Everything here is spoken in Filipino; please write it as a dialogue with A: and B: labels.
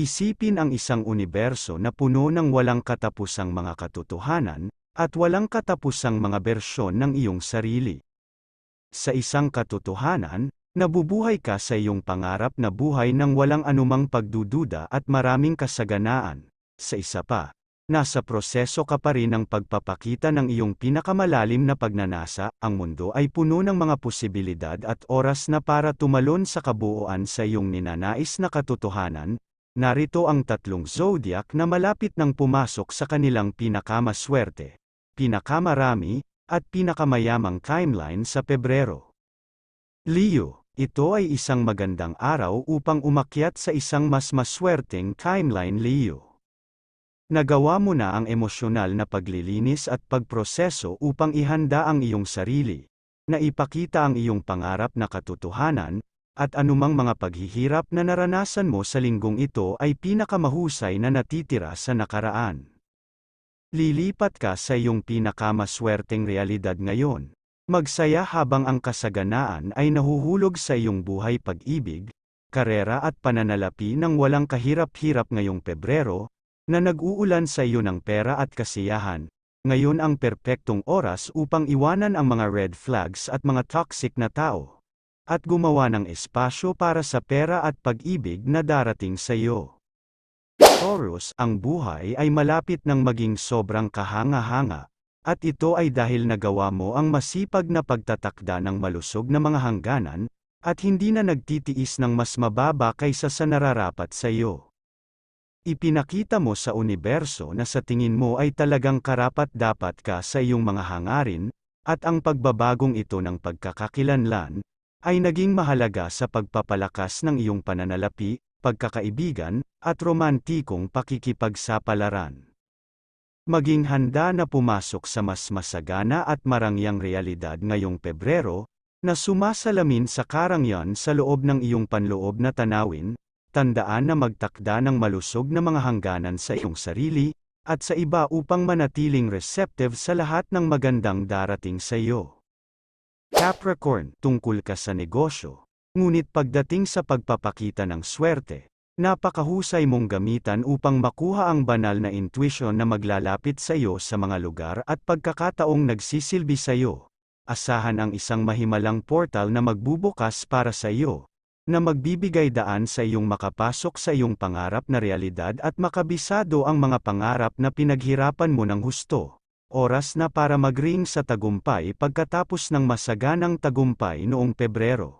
A: Isipin ang isang universo na puno ng walang katapusang mga katotohanan, at walang katapusang mga bersyon ng iyong sarili. Sa isang katotohanan, nabubuhay ka sa iyong pangarap na buhay ng walang anumang pagdududa at maraming kasaganaan. Sa isa pa, nasa proseso ka pa rin ng pagpapakita ng iyong pinakamalalim na pagnanasa, ang mundo ay puno ng mga posibilidad at oras na para tumalon sa kabuuan sa iyong ninanais na katotohanan, narito ang tatlong zodiac na malapit nang pumasok sa kanilang pinakamaswerte, pinakamarami, at pinakamayamang timeline sa Pebrero. Leo, ito ay isang magandang araw upang umakyat sa isang mas maswerteng timeline Leo. Nagawa mo na ang emosyonal na paglilinis at pagproseso upang ihanda ang iyong sarili, na ipakita ang iyong pangarap na katotohanan, at anumang mga paghihirap na naranasan mo sa linggong ito ay pinakamahusay na natitira sa nakaraan. Lilipat ka sa iyong pinakamaswerteng realidad ngayon. Magsaya habang ang kasaganaan ay nahuhulog sa iyong buhay pag-ibig, karera at pananalapi ng walang kahirap-hirap ngayong Pebrero, na nag-uulan sa iyo ng pera at kasiyahan. Ngayon ang perpektong oras upang iwanan ang mga red flags at mga toxic na tao. At gumawa ng espasyo para sa pera at pag-ibig na darating sa iyo. Taurus, ang buhay ay malapit ng maging sobrang kahanga-hanga, at ito ay dahil nagawa mo ang masipag na pagtatakda ng malusog na mga hangganan, at hindi na nagtitiis ng mas mababa kaysa sa nararapat sa iyo. Ipinakita mo sa universo na sa tingin mo ay talagang karapat-dapat ka sa iyong mga hangarin, at ang pagbabagong ito ng pagkakakilanlan, ay naging mahalaga sa pagpapalakas ng iyong pananalapi, pagkakaibigan, at romantikong pakikipagsapalaran. Maging handa na pumasok sa mas masagana at marangyang realidad ngayong Pebrero, na sumasalamin sa karangyan sa loob ng iyong panloob na tanawin, tandaan na magtakda ng malusog na mga hangganan sa iyong sarili, at sa iba upang manatiling receptive sa lahat ng magandang darating sa iyo. Capricorn, tungkol ka sa negosyo. Ngunit pagdating sa pagpapakita ng swerte, napakahusay mong gamitan upang makuha ang banal na intuition na maglalapit sa iyo sa mga lugar at pagkakataong nagsisilbi sa iyo. Asahan ang isang mahimalang portal na magbubukas para sa iyo, na magbibigay daan sa iyong makapasok sa iyong pangarap na realidad at makabisado ang mga pangarap na pinaghirapan mo ng husto. Oras na para magring sa tagumpay pagkatapos ng masaganang tagumpay noong Pebrero.